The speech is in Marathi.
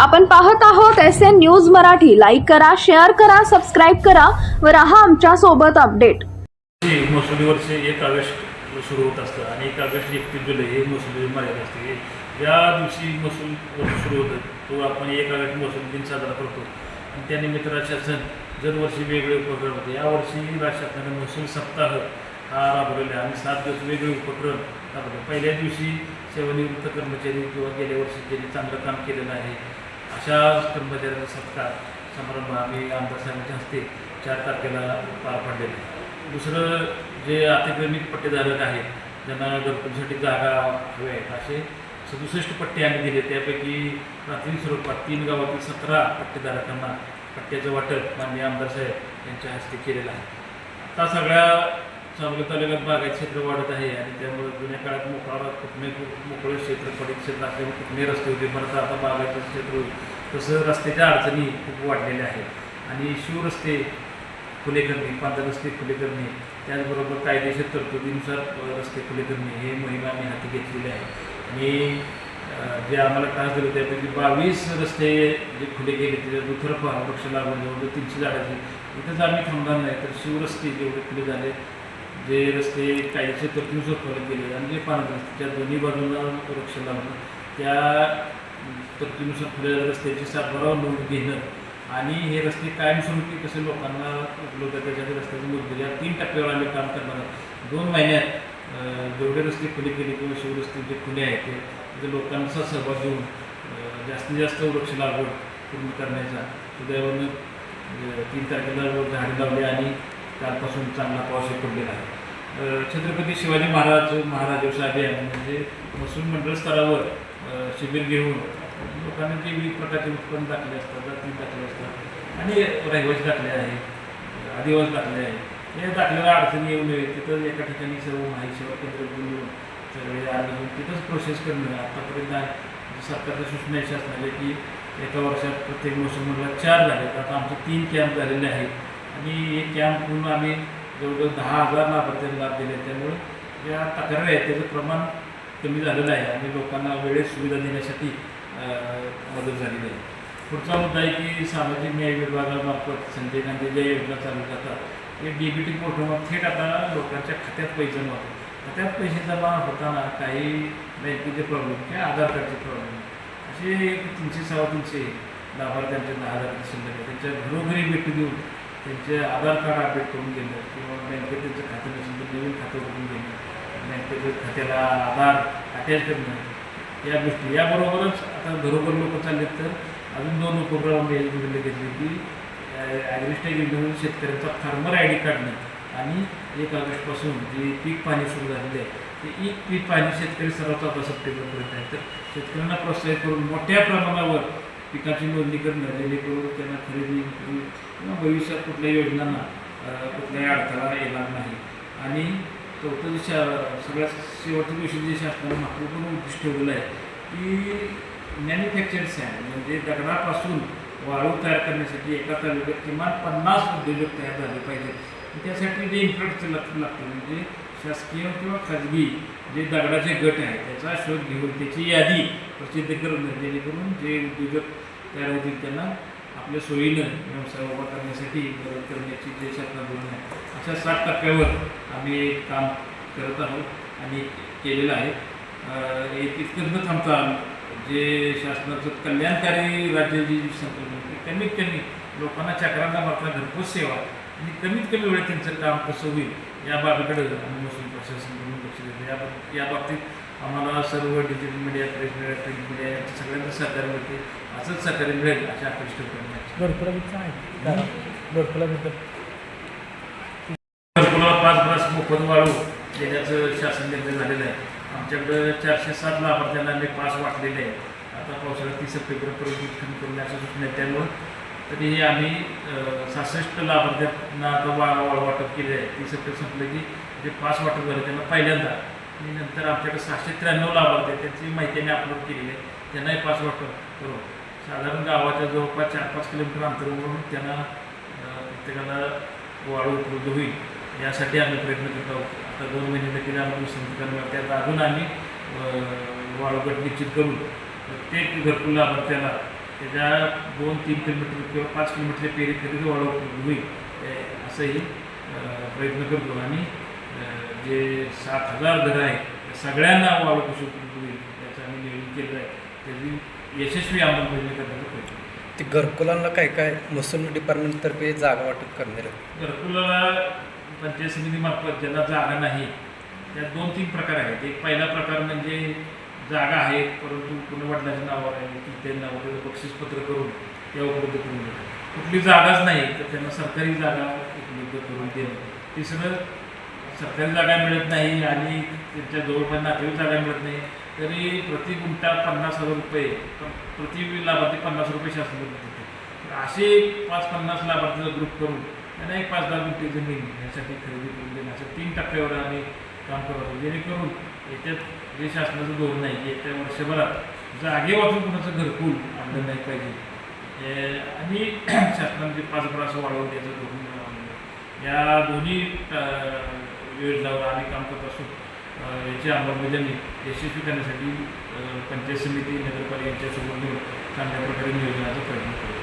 आपण पाहत आहोत S N news Marathi. Like करा शेअर करा सबस्क्राईब करा व राहा आमच्यासोबत अपडेट ही एक ऑगस्ट सुरू होत असतं आणि एक ऑगस्ट एकतीस जुलै हे महसुली मर्यादा असते. ज्या दिवशी महसूल वर्ष सुरू होतं तो आपण एक ऑगस्ट महसूल दिन साजरा करतो. आणि त्यानिमित्त राज्य शासन दरवर्षी वेगळे उपक्रम होते. यावर्षी राज्य शासनाने महसूल सप्ताह हा राबवलेला आहे. आणि सात दिवस वेगळे उपक्रम राबवले. पहिल्या दिवशी सेवानिवृत्त कर्मचारी किंवा गेल्या वर्षी ज्यांनी चांगलं काम केलेलं आहे अशा कर्मचाऱ्यांचा सत्कार समारंभ आम्ही आमदार साहेबांच्या हस्ते चार तारखेला पार पाडलेले दुसरं जे अतिक्रमित पट्टेधारक आहेत ज्यांना घरकुलसाठी जागा हव्या आहेत असे सदुसष्ट पट्टे आम्ही दिले. त्यापैकी प्राथमिक स्वरूपात तीन गावातील सतरा पट्टेधारकांना पट्ट्याचं वाटप माननीय आमदार साहेब यांच्या हस्ते केलेलं आहे. आता सगळ्या चांगलं तालुक्यात बागायत क्षेत्र वाढत आहे आणि त्यामुळे जुन्या काळात मोकळा कुठले मोकळे क्षेत्र पडीत क्षेत्र असल्यामुळे कुठले रस्ते होते. परत आता बागायचं क्षेत्र होईल. तसं रस्त्याच्या अडचणी खूप वाढलेल्या आहेत. आणि शिवरस्ते खुले करणे पांढरे रस्ते खुले करणे त्याचबरोबर कायदेशीर तरतुदीनुसार रस्ते खुले करणे हे मोहीम आम्ही हाती घेतलेली आहे. आणि जे आम्हाला त्रास दिले त्यापैकी बावीस रस्ते जे खुले गेले त्याच्या दुथरफा वृक्ष लागून जवळजवळ तीनशे झाडाची. इथंच आम्ही थांबणार नाही. तर शिवरस्ते जेवढे खुले झाले जे रस्ते कायदेशीर तरतुदीनुसार खुले गेले आणि जे पाणी रस्ते त्या दोन्ही बाजूंना वृक्ष लावणं त्या तरतुदीनुसार खुले रस्त्याची सातबारा नोंद घेणं आणि हे रस्ते कायमस्वरूपी कसे लोकांना उपलब्ध आहे त्याच्यात रस्त्याची मजबूरी या तीन टप्प्यावर आम्ही काम करणार आहोत. दोन महिन्यात जेवढे रस्ते खुले केले किंवा शिवरस्ते जे खुले आहेत ते लोकांचा सहभाग घेऊन जास्तीत जास्त वृक्ष लागवड पूर्ण करण्याचा सुदैवानं तीन तारखेला झाडे लावले आणि कालपासून चांगला पाऊस पडलेला आहे. छत्रपती शिवाजी महाराज महाराज अभियान म्हणजे महसूल मंडळ स्तरावर शिबिर घेऊन लोकांना जे विविध प्रकारचे उत्पन्न दाखले असतात जाती दाखले असतात आणि रहिवासी दाखले आहे आदिवासी दाखले आहे. या दाखल्याला अडचणी येऊ नये तिथं एका ठिकाणी सर्व माहिती सेवा केंद्र घेऊन सगळे अर्ज घेऊन तिथंच प्रोसेस करणं. आतापर्यंत आहे सरकारच्या सूचना अशा असणार की एका वर्षात प्रत्येक मोसमला चार झाले. आता आमचे तीन कॅम्प झालेले आहेत. आणि हे कॅम्प पूर्ण आम्ही जवळजवळ दहा हजार लाभार्थ्यांना लाभ दिले. त्यामुळे ज्या तक्रारी आहेत त्याचं प्रमाण कमी झालेलं आहे आणि लोकांना वेळेत सुविधा देण्यासाठी मदत झालेली आहे. पुढचा मुद्दा आहे की सामाजिक न्याय विभागामार्फत संजय गांधी ज्या योजना चालू जातात हे डी बी टी पोर्टलवर थेट आता लोकांच्या खात्यात पैसे नव्हते खात्यात पैसे जमा होताना काही बँकेचे प्रॉब्लेम किंवा आधार कार्डचे प्रॉब्लेम असे तीनशे सव्वा तीनशे लाभार्थ्यांचे दहा हजार शिल्लक आहे. त्यांच्या घरोघरी भेटी देऊन त्यांचे आधार कार्ड अपडेट करून घेणं किंवा बँकेत त्यांचं खातं नसेल तर नवीन खातं उघडून घेणं बँकेच्या खात्याला आधार अटॅच करणं या गोष्टी. याबरोबरच आता घरोघर लोक चाललेत तर अजून दोन उपक्रम आम्ही याच्यामध्ये घेतले की ॲग्रिस्टेक योजनेमध्ये शेतकऱ्यांचा फार्मर आय डी काढणं आणि एक ऑगस्टपासून जे पीक पाणी सुरू झालेलं आहे ते एक पीक पाणी शेतकरी सर्व चौदा सप्टेंबरपर्यंत आहे. तर शेतकऱ्यांना प्रोत्साहित करून मोठ्या प्रमाणावर पिकाची नोंदणी करणं जेणेकरून त्यांना खरेदी विक्री किंवा भविष्यात कुठल्याही योजनांना कुठलाही कुठल्याही अडथळा येणार नाही. आणि चौथं जे शा सगळ्यात शेवटच्या दिवशी जे शासनाने महत्त्वपूर्ण उद्दिष्ट ठेवलेलं आहे की मॅन्युफॅक्चर सॅन म्हणजे दगडापासून वाळू तयार करण्यासाठी एका तालुक्यात किमान पन्नास उद्योजक तयार झाले पाहिजेत. त्यासाठी जे इन्फ्रास्ट्रक्चर लागतं लागतं म्हणजे शासकीय किंवा खाजगी जे दगडाचे गट आहे त्याचा शोध घेऊन त्याची यादी प्रसिद्ध करून जेणेकरून जे उद्योजक तयार होतील त्यांना आपल्या सोयीनं व्यवसाय उभा करण्यासाठी मदत करण्याची जे शासना धोरण आहे अशा सात टप्प्यावर आम्ही काम करत आहोत आणि केलेलं आहे. एक इतकंच न थांबता जे शासनाचं कल्याणकारी राज्य जी संकल्पना आहे, कमीत कमी लोकांना चक्रांना मात्र घरपोच सेवा आणि कमीत कमी वेळेत त्यांचं काम कसं होईल या बाबीकडे महसूल प्रशासनाकडून लक्ष देतो. या या बाबतीत आम्हाला सर्व digital media press media print media यांचं सगळ्यांचं सहकार्य मिळते. असंच सहकार्य मिळेल अशा अपेक्षा करण्याची आहे पाच ब्रास मोफत वाळू देण्याचं शासन निर्णय झालेलं आहे. आमच्याकडं चारशे सात लाभार्थ्यांना आम्ही पास वाटलेले आहे. आता पावसाळ्यात तीस सप्टेंबरपर्यंत वितरण करण्याचं सूचना त्यामुळं तरीही आम्ही सहासष्ट लाभार्थ्यांना आता वा वाळ वाटप केले आहे. ती सप्टेंबर संपलं की जे पास वाटप झाले त्यांना पहिल्यांदा. आणि नंतर आमच्याकडे सहाशे त्र्याण्णव लाभार्थी आहेत. त्यांची माहिती आम्ही अपलोड केलेली आहे. त्यांनाही पास वाटप करू. साधारण गावाच्या जवळपास चार पाच किलोमीटर अंतरावरून त्यांना प्रत्येकाला वाळू उपलब्ध होईल. यासाठी आम्ही प्रयत्न करत आहोत. आता दोन महिने देखील आम्ही संस्थांवर त्यात अजून आम्ही वाळूगट निश्चित करून प्रत्येक घरकुल लाभार्थ्याला त्याच्या दोन तीन किलोमीटर किंवा पाच किलोमीटरच्या पेरीखेरीज वाढ होईल ए, असंही प्रयत्न करतो आणि जे सात हजार घरं आहेत त्या सगळ्यांना वाढ कशी होईल याचं आम्ही नियोजन केलं आहे. त्याची यशस्वी अंमलबजावणी करण्याचा प्रयत्न. ते घरकुलांना काय काय महसूल डिपार्टमेंटतर्फे जागा वाटप करणार घरकुलाला पंचायत समितीमार्फत ज्यांना जागा नाही त्यात दोन तीन प्रकार आहेत. एक पहिला प्रकार म्हणजे जागा आहे परंतु कुणी वडिलांच्या नावावर आहे की ते नावावर बक्षीसपत्र करून त्या उपलब्ध करून देतात. कुठली जागाच नाही तर त्यांना सरकारी जागा उपलब्ध करून देणं. तिसरं सरकारी जागा मिळत नाही आणि त्यांच्या जवळपास नातेवाईक जागा मिळत नाही. तरी प्रति गुंठा पन्नास हजार रुपये प्रति लाभार्थी पन्नास रुपये शासन देते तर असे पाच पन्नास लाभार्थीचा ग्रुप करून त्यांना एक पाच दहा गुंठे जमीन यासाठी खरेदी करून देणं असं तीन टप्प्यावर आम्ही काम करत जेणेकरून याच्यात जे शासनाचं धोरण आहे येत्या वर्षभरात जागे वाचून कुणाचं घरकुल आणलं नाही पाहिजे. आणि शासनाने ते पाच असं वाढवून द्यायचं धोरण या दोन्ही योजनावर आम्ही काम करत असून याची अंमलबजावणी यशस्वी करण्यासाठी पंचायत समिती नगरपालिकेच्या समोर चांगल्या प्रकारे नियोजनाचा प्रयत्न करतो